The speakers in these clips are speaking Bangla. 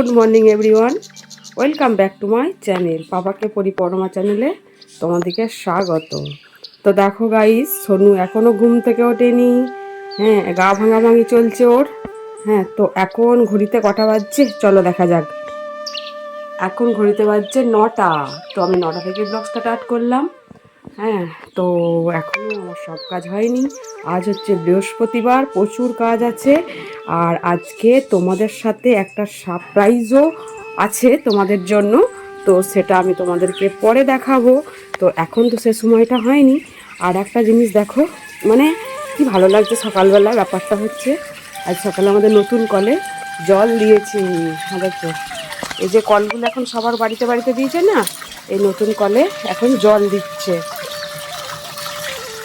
Good morning everyone welcome back to my channel পাপাকে পরিপরমা চ্যানেলে তোমাদেরকে স্বাগত তো দেখো গাইস সোনু এখনও ঘুম থেকে ওঠেনি। হ্যাঁ গা ভাঙা ভাঙি চলছে ওর। হ্যাঁ তো এখন ঘড়িতে কটা বাজছে? চলো দেখা যাক। এখন ঘড়িতে বাজছে নটা। তো আমি নটা থেকে ব্লগ স্টার্ট করলাম। হ্যাঁ তো এখনও আমার সব কাজ হয়নি। আজ হচ্ছে বৃহস্পতিবার, প্রচুর কাজ আছে। আর আজকে তোমাদের সাথে একটা সারপ্রাইজও আছে তোমাদের জন্য। তো সেটা আমি তোমাদেরকে পরে দেখাবো। তো এখন তো সে সময়টা হয়নি। আর একটা জিনিস দেখো মানে কি ভালো লাগছে সকালবেলা ব্যাপারটা হচ্ছে। আজ সকালে আমাদের নতুন কলে জল দিয়েছি তো এই যে কলগুলো এখন সবার বাড়িতে বাড়িতে দিয়েছে না, এই নতুন কলে এখন জল দিচ্ছে।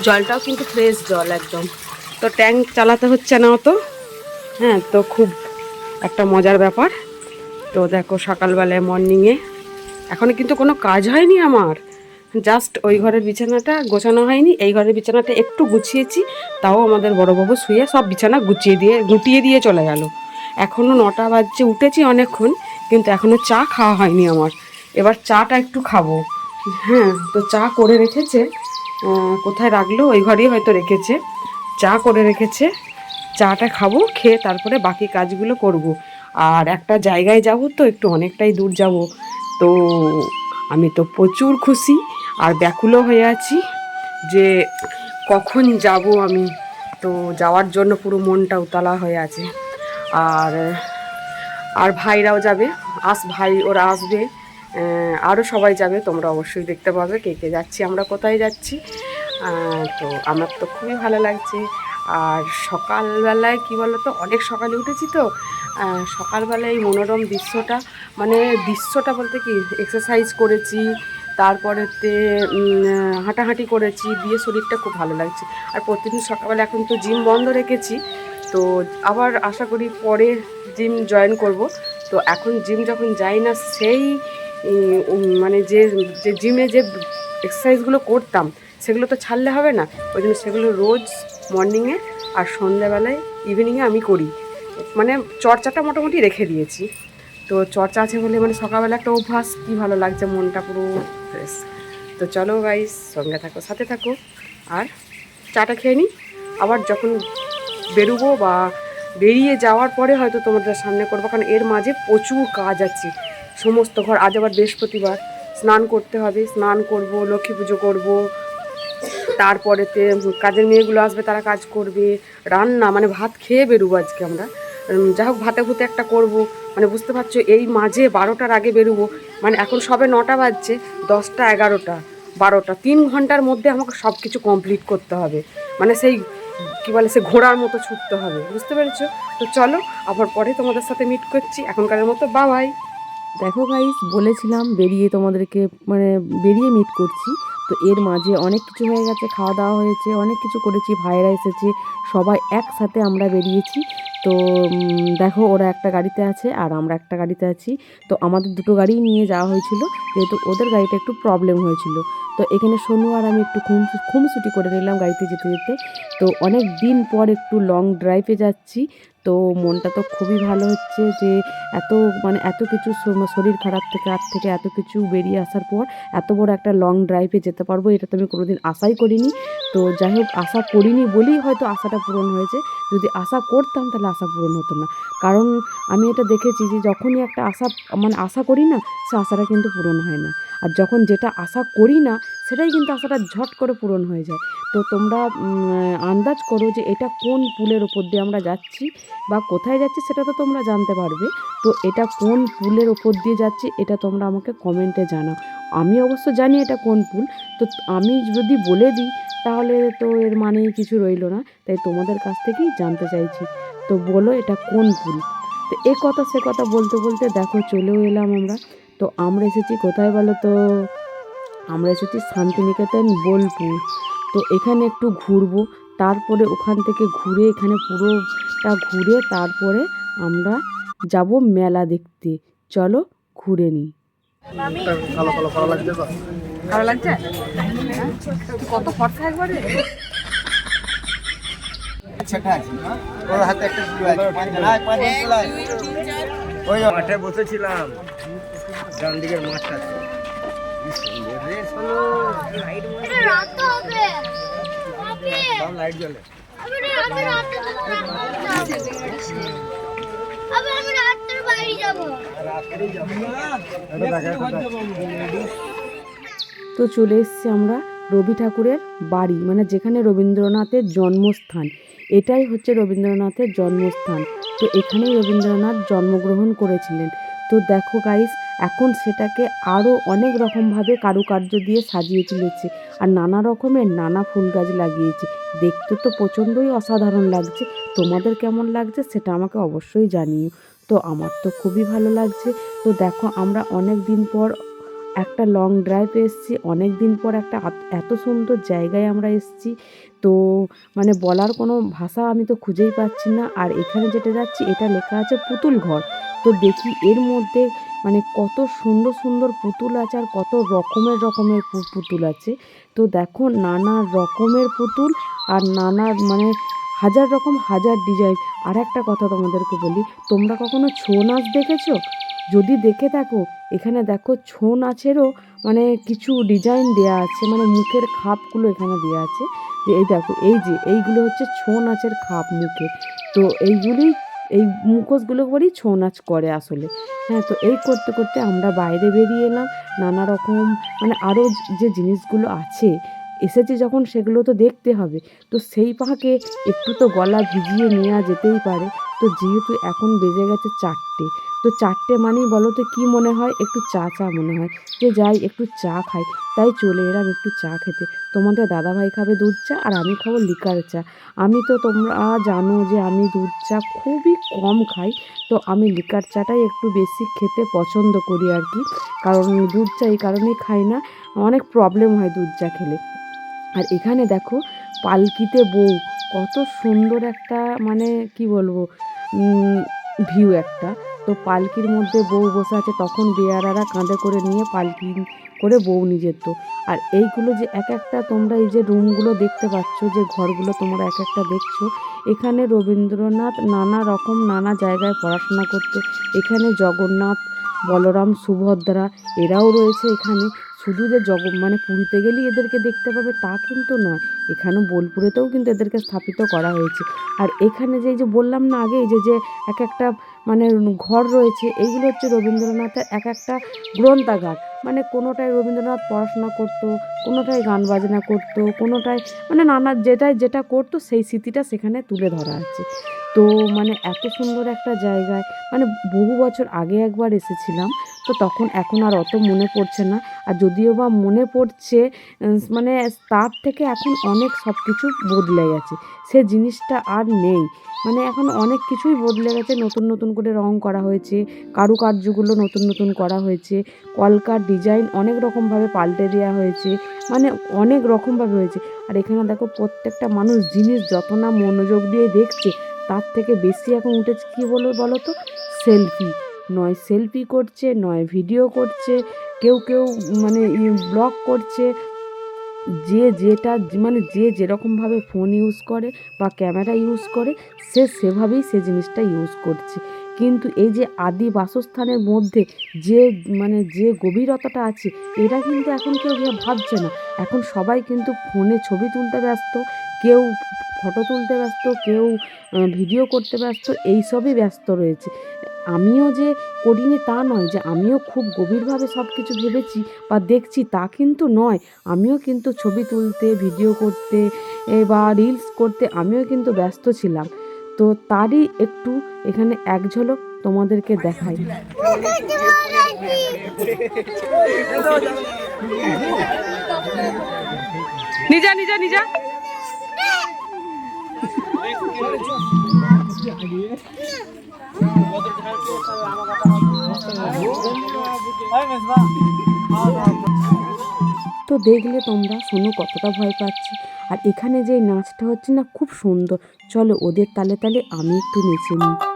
জলটাও কিন্তু ফ্রেশ জল একদম। তো ট্যাঙ্ক চালাতে হচ্ছে না অত। হ্যাঁ তো খুব একটা মজার ব্যাপার। তো দেখো সকালবেলায় মর্নিংয়ে এখনও কিন্তু কোনো কাজ হয়নি আমার। জাস্ট ওই ঘরের বিছানাটা গোছানো হয়নি। এই ঘরের বিছানাটা একটু গুছিয়েছি। তাও আমাদের বড়োবাবু শুয়ে সব বিছানা গুছিয়ে দিয়ে, গুটিয়ে দিয়ে চলে গেল। এখনও নটা বাজছে, উঠেছি অনেকক্ষণ, কিন্তু এখনও চা খাওয়া হয়নি আমার। এবার চাটা একটু খাব। হ্যাঁ তো চা করে রেখেছে। কোথায় রাখল? ওই ঘরেই হয়তো রেখেছে। চা করে রেখেছে। চাটা খাব, খেয়ে তারপরে বাকি কাজগুলো করব। আর একটা জায়গায় যাব তো, একটু অনেকটাই দূর যাব। তো, আমি তো প্রচুর খুশি আর ব্যাকুলও হয়ে আছি যে কখন যাব আমি। তো, যাওয়ার জন্য পুরো মনটা উতলা হয়ে আছে। আর আর ভাইরাও যাবে। আস ভাই, ওরা আসবে। আরও সবাই যাবে, তোমরা অবশ্যই দেখতে পাবে কে কে যাচ্ছি, আমরা কোথায় যাচ্ছি। তো আমার তো খুবই ভালো লাগছে। আর সকালবেলায় কি বলো তো অনেক সকালে উঠেছি তো সকালবেলায় এই মনোরম দৃশ্যটা মানে দৃশ্যটা বলতে কি এক্সারসাইজ করেছি তারপরেতে হাঁটাহাঁটি করেছি, দিয়ে শরীরটা খুব ভালো লাগছে। আর প্রতিদিন সকালবেলা এখন তো জিম বন্ধ রেখেছি, তো আবার আশা করি পরে জিম জয়েন করব। তো এখন জিম যখন যাই না, সেই মানে যে যে জিমে যে এক্সারসাইজগুলো করতাম, সেগুলো তো ছাড়লে হবে না। ওই জন্য সেগুলো রোজ মর্নিংয়ে আর সন্ধ্যাবেলায় ইভিনিংয়ে আমি করি। মানে চর্চাটা মোটামুটি রেখে দিয়েছি। তো চর্চা আছে বলে মানে সকালবেলা একটা অভ্যাস, কী ভালো লাগছে মনটা পুরো ফ্রেশ তো চলো গাইস সঙ্গে থাকো, সাথে থাকো। আর চাটা খেয়ে নিই আবার যখন বেরোবো বা বেরিয়ে যাওয়ার পরে হয়তো তোমাদের সামনে করব, কারণ এর মাঝে প্রচুর কাজ আছে। সমস্ত ঘর আজ আবার বৃহস্পতিবার। স্নান করতে হবে স্নান করব লক্ষ্মী পুজো করব। তারপরেতে কাজের মেয়েগুলো আসবে তারা কাজ করবে। রান্না মানে ভাত খেয়ে বেরোবো আজকে আমরা। উম, যা হোক ভাতে ভুতে একটা করব। মানে বুঝতে পারছ এই মাঝে বারোটার আগে বেরোবো। মানে এখন সবে নটা বাজছে দশটা এগারোটা বারোটা। তিন ঘণ্টার মধ্যে আমাকে সব কিছু কমপ্লিট করতে হবে। মানে সেই কী বলে সে ঘোড়ার মতো ছুটতে হবে। বুঝতে পেরেছ? তো চলো আবার পরে তোমাদের সাথে মিট করছি। এখনকারের মতো বাবাই দেখো গাইস বলেছিলাম বেরিয়ে তোমাদেরকে মানে বেরিয়ে মিট করছি। তো এর মাঝে অনেক কিছু হয়ে গেছে, খাওয়া দাওয়া হয়েছে, অনেক কিছু করেছি, ভাইয়েরা এসেছে, সবাই একসাথে আমরা বেরিয়েছি। তো দেখো ওরা একটা গাড়িতে আছে আর আমরা একটা গাড়িতে আছি। তো আমাদের দুটো গাড়ি নিয়ে যাওয়া হয়েছিল, যেহেতু ওদের গাড়িটা একটু প্রবলেম হয়েছিল। তো এখানে শোনো আর আমি একটু খুম খুমছুটি করে নিলাম গাড়িতে যেতে যেতে। তো অনেক দিন পর একটু লং ড্রাইভে যাচ্ছি। তো মনটা তো খুবই ভালো হচ্ছে যে এত মানে এত কিছু শরীর খারাপ থেকে আর থেকে এত কিছু বেরিয়ে আসার পর এত বড় একটা লং ড্রাইভে যেতে পারব, এটা তো আমি কোনোদিন আশাই করিনি। তো যাই হোক আশা করিনি বলেই হয়তো আশাটা পূরণ হয়েছে। যদি আশা করতাম তাহলে আশা পূরণ হতো না। কারণ আমি এটা দেখেছি যে যখনই একটা আশা মানে আশা করি না, সে আশাটা কিন্তু পূরণ হয় না। আর যখন যেটা আশা করি না, সেটাই কিন্তু আশাটা ঝট করে পূরণ হয়ে যায়। তো তোমরা আন্দাজ করো যে এটা কোন পুলের ওপর দিয়ে আমরা যাচ্ছি বা কোথায় যাচ্ছি সেটা তো তোমরা জানতে পারবে। তো এটা কোন পুলের ওপর দিয়ে যাচ্ছে এটা তোমরা আমাকে কমেন্টে জানাও। আমি অবশ্য জানি এটা কোন পুল। তো আমি যদি বলে দিই, তাহলে তো এর মানেই কিছু রইল না। তাই তোমাদের কাছ থেকেই জানতে চাইছি। তো বলো এটা কোন পুল? তো এ কথা সে কথা বলতে বলতে দেখো চলেও এলাম আমরা। তো আমরা এসেছি কোথায় বলো তো? আমরা এসেছি শান্তিনিকেতন বোলপুর। তো এখানে একটু ঘুরবো তারপরে ওখান থেকে ঘুরে এখানে পুরোটা ঘুরে তারপরে আমরা যাব মেলা দেখতে। চলো ঘুরে নিই। ভালো লাগছে? কত একবারে? ওর হাতে একটা ওই মাঠে বসেছিলাম। ডান দিকের মাঠটা সব লাইট জ্বলে। এটা তো চলে এসেছি আমরা রবি ঠাকুরের বাড়ি মানে যেখানে রবীন্দ্রনাথের জন্মস্থান। এটাই হচ্ছে রবীন্দ্রনাথের জন্মস্থান। তো এখানেই রবীন্দ্রনাথ জন্মগ্রহণ করেছিলেন। তো দেখো গাইস এখন সেটাকে আরও অনেক রকমভাবে কারুকার্য দিয়ে সাজিয়ে তুলেছে। আর নানা রকমের নানা ফুল গাছ লাগিয়েছে। দেখতে তো প্রচণ্ডই অসাধারণ লাগছে। তোমাদের কেমন লাগছে সেটা আমাকে অবশ্যই জানিও। তো আমার তো খুবই ভালো লাগছে। তো দেখো আমরা অনেক দিন পর একটা লং ড্রাইভ এসেছি অনেক দিন পর একটা এত সুন্দর জায়গায় আমরা এসেছি। তো মানে বলার কোনো ভাষা আমি তো খুঁজেই পাচ্ছি না। আর এখানে যেটা যাচ্ছি, এটা লেখা আছে পুতুল ঘর। তো দেখি এর মধ্যে মানে কত সুন্দর সুন্দর পুতুল আছে আর কত রকমের রকমের পুতুল আছে। তো দেখো নানা রকমের পুতুল আর নানা মানে হাজার রকম হাজার ডিজাইন আর একটা কথা তোমাদেরকে বলি, তোমরা কখনো ছৌ নাচ দেখেছ? যদি দেখে থাকো এখানে দেখো ছৌ নাচেরও মানে কিছু ডিজাইন দেয়া আছে মানে মুখের খাপগুলো এখানে দেয়া আছে। যে এই দেখো, এই যে, এইগুলো হচ্ছে ছৌ নাচের খাপ মুখের তো এইগুলি, এই মুখোশগুলো করেই ছৌ নাচ করে আসলে। হ্যাঁ তো এই করতে করতে আমরা বাইরে বেরিয়ে এলাম। নানা রকম মানে আরও যে জিনিসগুলো আছে, এসেছে যখন সেগুলো তো দেখতে হবে। তো সেই পাকে একটু তো গলা ভিজিয়ে নেওয়া যেতেই পারে। তো যেহেতু এখন বেজে গেছে চারটে তো চারটে মানেই বলো তো কী মনে হয়? একটু চা চা মনে হয়। যে যাই, একটু চা খাই। তাই চলে এলাম একটু চা খেতে। তোমাদের দাদাভাই খাবে দুধ চা আর আমি খাব লিকার চা। আমি তো তোমরা জানো যে আমি দুধ চা খুবই কম খাই। তো আমি লিকার চাটাই একটু বেশি খেতে পছন্দ করি আর কি। কারণ দুধ চা এই কারণেই খাই না। অনেক প্রবলেম হয় দুধ চা খেলে। আর এখানে দেখো পালকিতে বউ। কত সুন্দর একটা মানে কি বলব? ভিউ একটা। তো পালকির মধ্যে বউ বসে আছে, তখন বেয়ারারা কাঁধে করে নিয়ে পালকি করে বউ নিয়ে যেত আর এইগুলো যে এক একটা তোমরা এই যে রুমগুলো দেখতে পাচ্ছ, যে ঘরগুলো তোমরা এক একটা দেখছ, এখানে রবীন্দ্রনাথ নানা রকম নানা জায়গায় পড়াশোনা করতো। এখানে জগন্নাথ, বলরাম, সুভদ্রা এরাও রয়েছে এখানে। শুধু যে জগ মানে পুরীতে গেলেই এদেরকে দেখতে পাবে তা কিন্তু নয় এখানেও বোলপুরেতেও কিন্তু এদেরকে স্থাপিত করা হয়েছে। আর এখানে যে এই যে বললাম না আগে যে যে এক একটা মানে ঘর রয়েছে এইগুলো হচ্ছে রবীন্দ্রনাথের এক একটা গ্রন্থাগার। মানে কোনোটায় রবীন্দ্রনাথ পড়াশোনা করতো, কোনোটায় গান বাজনা করতো, কোনোটায় মানে নানা যেটাই যেটা করতো, সেই স্মৃতিটা সেখানে তুলে ধরা আছে তো মানে এত সুন্দর একটা জায়গায় মানে বহু বছর আগে একবার এসেছিলাম, তো তখন এখন আর অত মনে পড়ছে না। আর যদিও বা মনে পড়ছে মানে তার থেকে এখন অনেক সব কিছু বদলে গেছে। সে জিনিসটা আর নেই। মানে এখন অনেক কিছুই বদলে গেছে। নতুন নতুন করে রং করা হয়েছে, কারুকার্যগুলো নতুন নতুন করা হয়েছে, কলকার ডিজাইন অনেক রকমভাবে পাল্টে দেওয়া হয়েছে মানে অনেক রকমভাবে হয়েছে। আর এখানে দেখো প্রত্যেকটা মানুষ জিনিস যত না মনোযোগ দিয়ে দেখছে তার থেকে বেশি এখন উঠেছে কী বলো বলো তো? সেলফি। নয় সেলফি করছে, নয় ভিডিও করছে, কেউ কেউ মানে ব্লগ করছে। যে যেটা মানে যে যেরকমভাবে ফোন ইউজ করে বা ক্যামেরা ইউজ করে, সে সেভাবেই সে জিনিসটা ইউজ করছে। কিন্তু এই যে আদি বাসস্থানের মধ্যে যে মানে যে গভীরতাটা আছে, এটা কিন্তু এখন কেউ ভাবছে না। এখন সবাই কিন্তু ফোনে ছবি তুলতে ব্যস্ত। কেউ ফটো তুলতে ব্যস্ত, কেউ ভিডিও করতে ব্যস্ত, এইসবই ব্যস্ত রয়েছে। আমিও যে করিনি তা নয়, যে আমিও খুব গভীরভাবে সব কিছু ভেবেছি বা দেখছি তা কিন্তু নয়। আমিও কিন্তু ছবি তুলতে, ভিডিও করতে বা রিলস করতে, আমিও কিন্তু ব্যস্ত ছিলাম। তো তারই একটু এখানে এক ঝলক তোমাদেরকে দেখাই। নিজা নিজা নিজা। তো দেখলে তোমরা, শোনো কতটা ভয় পাচ্ছি। আর এখানে যে নাচটা হচ্ছে না, খুব সুন্দর। চলো ওদের তালে তালে আমি একটু নেচে নিই।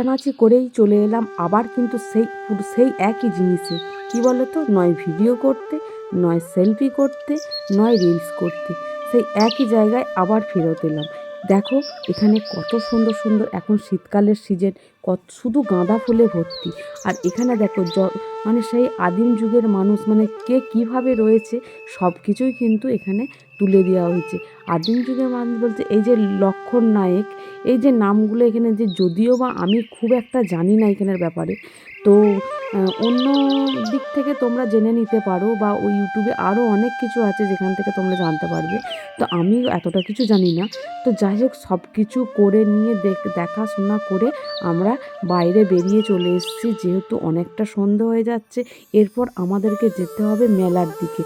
নাচানাচি করেই চলে এলাম, আবার কিন্তু সেই সেই একই জিনিসে। কি বলো তো নয় ভিডিও করতে, নয় সেলফি করতে, নয় রিলস করতে। সেই একই জায়গায় আবার ফেরত এলাম। দেখো, এখানে কত সুন্দর সুন্দর এখন শীতকালের সিজন কত শুধু গাঁদা ফুলে ভর্তি। আর এখানে দেখো জ মানে সেই আদিম যুগের মানুষ মানে কে কীভাবে রয়েছে সব কিছুই কিন্তু এখানে তুলে দেওয়া হয়েছে। আদিম যুগের মানুষ বলতে এই যে লক্ষণ নায়ক, এই যে নামগুলো এখানে যে, যদিও বা আমি খুব একটা জানি না এখানের ব্যাপারে তো অন্য দিক থেকে তোমরা জেনে নিতে পারো বা ওই ইউটিউবে আরও অনেক কিছু আছে যেখান থেকে তোমরা জানতে পারবে। তো আমি এতটা কিছু জানি না। তো যাই হোক, সব কিছু করে নিয়ে দেখ, দেখাশোনা করে আমরা বাইরে বেরিয়ে চলে এসেছি। যেহেতু অনেকটা সন্ধে হয়ে যাচ্ছে, এরপর আমাদেরকে যেতে হবে মেলার দিকে।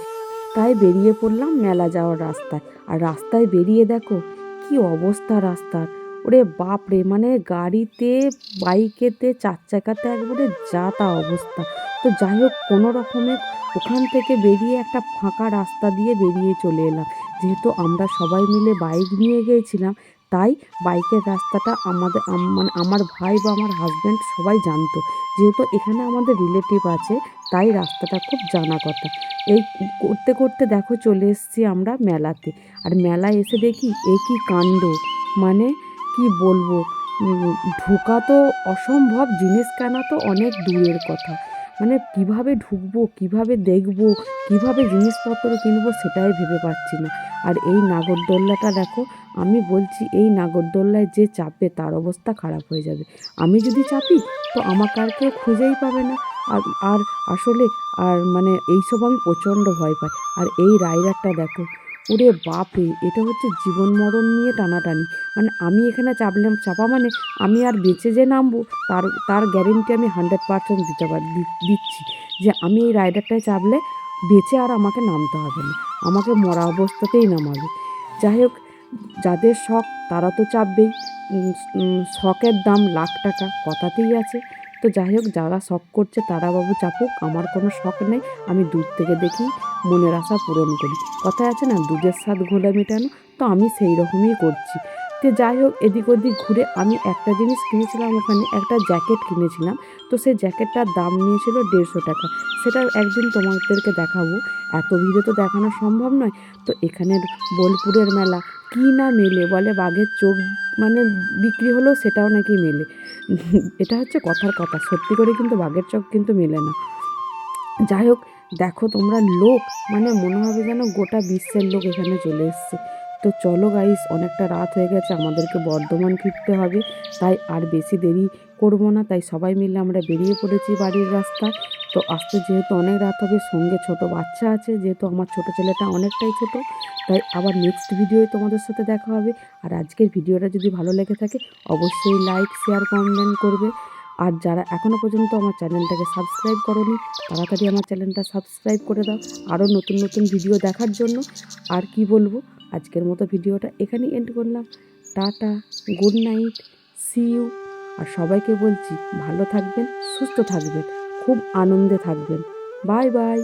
তাই বেরিয়ে পড়লাম মেলা যাওয়ার রাস্তায়। আর রাস্তায় বেরিয়ে দেখো, কি অবস্থা রাস্তার। ওরে বাপ রে মানে গাড়িতে, বাইকেতে, চার চাকাতে একবারে যা তা অবস্থা। তো যাই হোক, কোনো রকমের ওখান থেকে বেরিয়ে একটা ফাঁকা রাস্তা দিয়ে বেরিয়ে চলে এলাম। যেহেতু আমরা সবাই মিলে বাইক নিয়ে গিয়েছিলাম, তাই বাইকের রাস্তাটা আমাদের মানে আমার ভাই বা আমার হাজব্যান্ড সবাই জানতো। যেহেতু এখানে আমাদের রিলেটিভ আছে, তাই রাস্তাটা খুব জানা কথা। এই করতে করতে দেখো চলে এসেছি আমরা মেলাতে। আর মেলায় এসে দেখি, এ কী কাণ্ড? মানে কি বলব? ঢোকা তো অসম্ভব, জিনিস কেনা তো অনেক দূরের কথা। মানে কীভাবে ঢুকবো, কীভাবে দেখব, কীভাবে জিনিসপত্র কিনবো সেটাই ভেবে পাচ্ছি না। আর এই নাগরদোল্লাটা দেখো, আমি বলছি এই নাগরদোল্লায় যে চাপে তার অবস্থা খারাপ হয়ে যাবে। আমি যদি চাপি, তো আমাকে আর কেউ খুঁজেই পাবে না। আর আর আসলে, আর মানে এইসব আমি প্রচণ্ড ভয় পাই। আর এই রাইডারটা দেখো ওরে বাপরে, এটা হচ্ছে জীবন মরণ নিয়ে টানাটানি। মানে আমি এখানে চাপলাম চাপা মানে আমি আর বেঁচে যে নামবো, তার তার গ্যারেন্টি আমি হান্ড্রেড পার্সেন্ট দিতে পারি দিচ্ছি। যে আমি এই রাইডারটায় চাপলে বেঁচে আর আমাকে নামতে হবে না, আমাকে মরা অবস্থাতেই নামাবে। যাই হোক, যাদের শখ, তারা তো চাপবেই। শখের দাম লাখ টাকা, কথাতেই আছে। তো যাই হোক, যারা শখ করছে তারা বাবু চাপুক, আমার কোনো শখ নেই, আমি দূর থেকে দেখি। মনের আশা পূরণ করি। কথায় আছে না, দুধের স্বাদ ঘোলে মেটানো, তো আমি সেই রকমই করছি। তো যাই হোক, এদিক ওদিক ঘুরে আমি একটা জিনিস কিনেছিলাম ওখানে, একটা জ্যাকেট কিনেছিলাম। তো সেই জ্যাকেটটার দাম নিয়েছিল দেড়শো টাকা। সেটা একদিন তোমাদেরকে দেখাবো। এত ভিড়ে তো দেখানো সম্ভব নয়। তো এখানের বোলপুরের মেলা, কী না মেলে বলে বাঘের চোখ মানে বিক্রি হলেও সেটাও নাকি মেলে। এটা হচ্ছে কথার কথা। সত্যি করে কিন্তু বাঘের চোখ কিন্তু মেলে না। যাই হোক দেখো তোমরা লোক মানে মনে হবে যেন গোটা বিশ্বের লোক এখানে চলে এসছে। তো চলো গাইস অনেকটা রাত হয়ে গেছে, আমাদেরকে বর্ধমান ফিরতে হবে। তাই আর বেশি দেরি করব না, তাই সবাই মিলে আমরা বেরিয়ে পড়েছি বাড়ির রাস্তায়। তো আসতে যেহেতু অনেক রাত হবে, সঙ্গে ছোট বাচ্চা আছে, যেহেতু আমার ছোট ছেলেটা অনেকটাই ছোট, তাই আবার নেক্সট ভিডিওয়ে তোমাদের সাথে দেখা হবে। আর আজকের ভিডিওটা যদি ভালো লেগে থাকে, অবশ্যই লাইক শেয়ার কমেন্ট করবে। আর যারা এখনও পর্যন্ত আমার চ্যানেলটাকে সাবস্ক্রাইব করনি, তাড়াতাড়ি আমার চ্যানেলটা সাবস্ক্রাইব করে দাও আরও নতুন নতুন ভিডিও দেখার জন্য। আর কি বলব, আজকের মতো ভিডিওটা এখানেই এন্ড করলাম। Tata good night see you আর সবাইকে বলছি, ভালো থাকবেন, সুস্থ থাকবেন, খুব আনন্দে থাকবেন। Bye bye